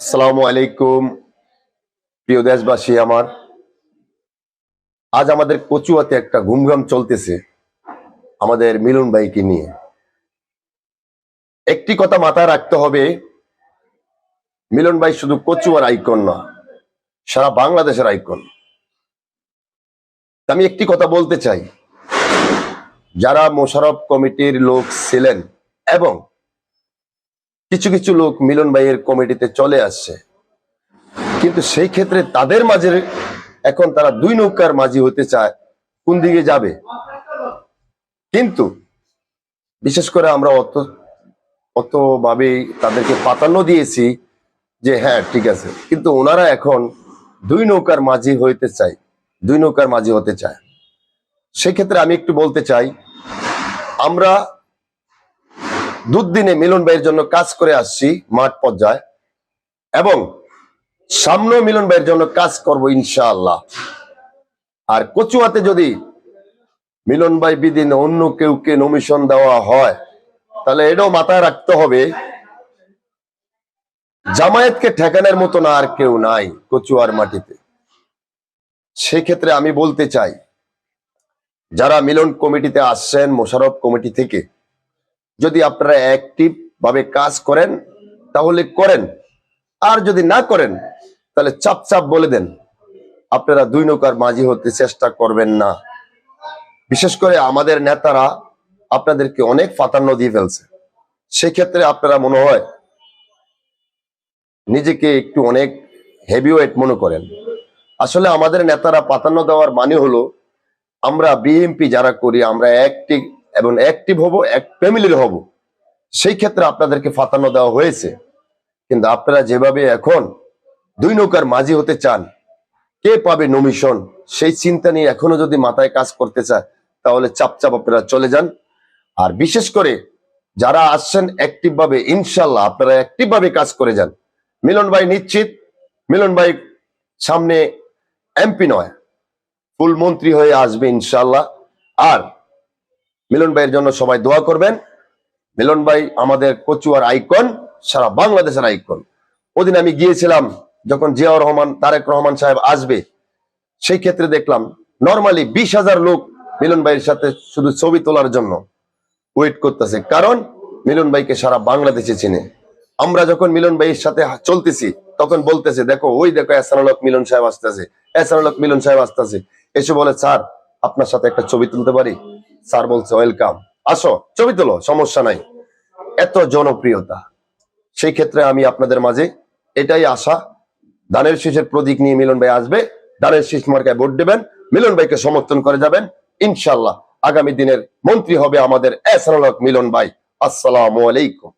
আসসালামু আলাইকুম, প্রিয় দেশবাসী আমার। আজ আমাদের কচুয়াতে একটা ঘুমঘাম চলতেছে আমাদের মিলন ভাইকে নিয়ে। একটি কথা মাথায় রাখতে হবে, মিলন ভাই শুধু কচুয়ার আইকন না, সারা বাংলাদেশের আইকন। আমি একটি কথা বলতে চাই, যারা মোশারফ কমিটির লোক ছিলেন এবং কিছু কিছু লোক মিলন ভাইয়ের কমিটিতে চলে আসছে। কিন্তু সেই ক্ষেত্রে তাদের মাঝে এখন তারা দুই নৌকার মাঝি হতে চায়, কোন দিকে যাবে? কিন্তু বিশেষ করে আমরা অত অত ভাবে তাদেরকে প্রাধান্য দিয়েছি যে হ্যাঁ ঠিক আছে। কিন্তু ওনারা এখন দুই নৌকার মাঝি হইতে চায়, দুই নৌকার মাঝি হতে চায়। সেক্ষেত্রে আমি একটু বলতে চাই, আমরা দুদিনে মিলন ভাইয়ের জন্য কাজ করে আসছি মাঠ পর্যায়ে। এবং সামনেও মিলন ভাইয়ের জন্য কাজ করব ইনশাআল্লাহ। আর কচুয়াতে যদি মিলন ভাই বিদিন অন্য কেউকে নমিশন দেওয়া হয়, তাহলে এটাও মাথায় রাখতে হবে, জামায়াতকে ঠেকানোর মতো না আর কেউ নাই কচুয়ার মাটিতে। সেক্ষেত্রে আমি বলতে চাই, যারা মিলন কমিটিতে আসছেন মোশারফ কমিটি থেকে যদি আপনারা অ্যাক্টিভ ভাবে কাজ করেন, তাহলে করেন। আর যদি না করেন, তাহলে চাপ চাপ বলে দেন। আপনারা দুই নৌকার মাঝি হতে চেষ্টা করবেন না। বিশেষ করে আমাদের নেতারা আপনাদেরকে অনেক ফাতান্ন দিয়ে ফেলছে। সেক্ষেত্রে আপনারা মনে হয় নিজেকে একটু অনেক হেভিওয়েট মনে করেন। আসলে আমাদের নেতারা প্রাধান্য দেওয়ার মানে হলো, আমরা বিএমপি যারা করি, আমরা অ্যাক্টিভ এবং অ্যাক্টিভ হব, এক ফ্যামিলির হব। সেই ক্ষেত্রে আপনাদেরকে ফাতানো দেওয়া হয়েছে। কিন্তু আপনারা যেভাবে এখন দুই নৌকার মাঝি হতে চান, কে পাবে নমিশন সেই চিন্তা নিয়ে এখনও যদি মাথায় কাজ করতে চায়, তাহলে চাপ চাপ আপনারা চলে যান। আর বিশেষ করে যারা আসছেন অ্যাক্টিভ ভাবে ইনশাল্লাহ আপনারা অ্যাক্টিভ ভাবে কাজ করে যান। মিলন ভাই নিশ্চিত, মিলন ভাই সামনে এমপি নয়, ফুল মন্ত্রী হয়ে আসবে ইনশাল্লাহ আর মিলন ভাইয়ের জন্য সবাই দোয়া করবেন। মিলন ভাই আমাদের কচুয়ার আইকন, সারা বাংলাদেশের আইকন। ওদিন আমি গিয়েছিলাম, যখন জিয়াউর রহমান, তারেক রহমান সাহেব আসবে, সেই ক্ষেত্রে দেখলাম নর্মালি বিশ হাজার লোক মিলন ভাইয়ের সাথে শুধু ছবি তোলার জন্য ওয়েট করতেছে। কারণ মিলন ভাইকে সারা বাংলাদেশে চিনে। আমরা যখন মিলন ভাইয়ের সাথে চলতেছি, তখন বলতেছে, দেখো, ওই দেখো এসানুলক মিলন সাহেব আসতেছে এসানুলক মিলন সাহেব আসতেছে। এসে বলে, স্যার, আপনার সাথে একটা ছবি তুলতে পারি? স্যার বলছে ওয়েলকাম আসো, ছবি তোলো, সমস্যা নাই। এত জনপ্রিয়তা। সেই ক্ষেত্রে আমি আপনাদের মাঝে এটাই আশা। দানের শীষের প্রতীক নিয়ে মিলন ভাই আসবে। দানের শীষ মার্কায় ভোট দেবেন। মিলন ভাইকে সমর্থন করে যাবেন। ইনশাল্লাহ আগামী দিনের মন্ত্রী হবে আমাদের এস মিলন ভাই। আসসালামু আলাইকুম।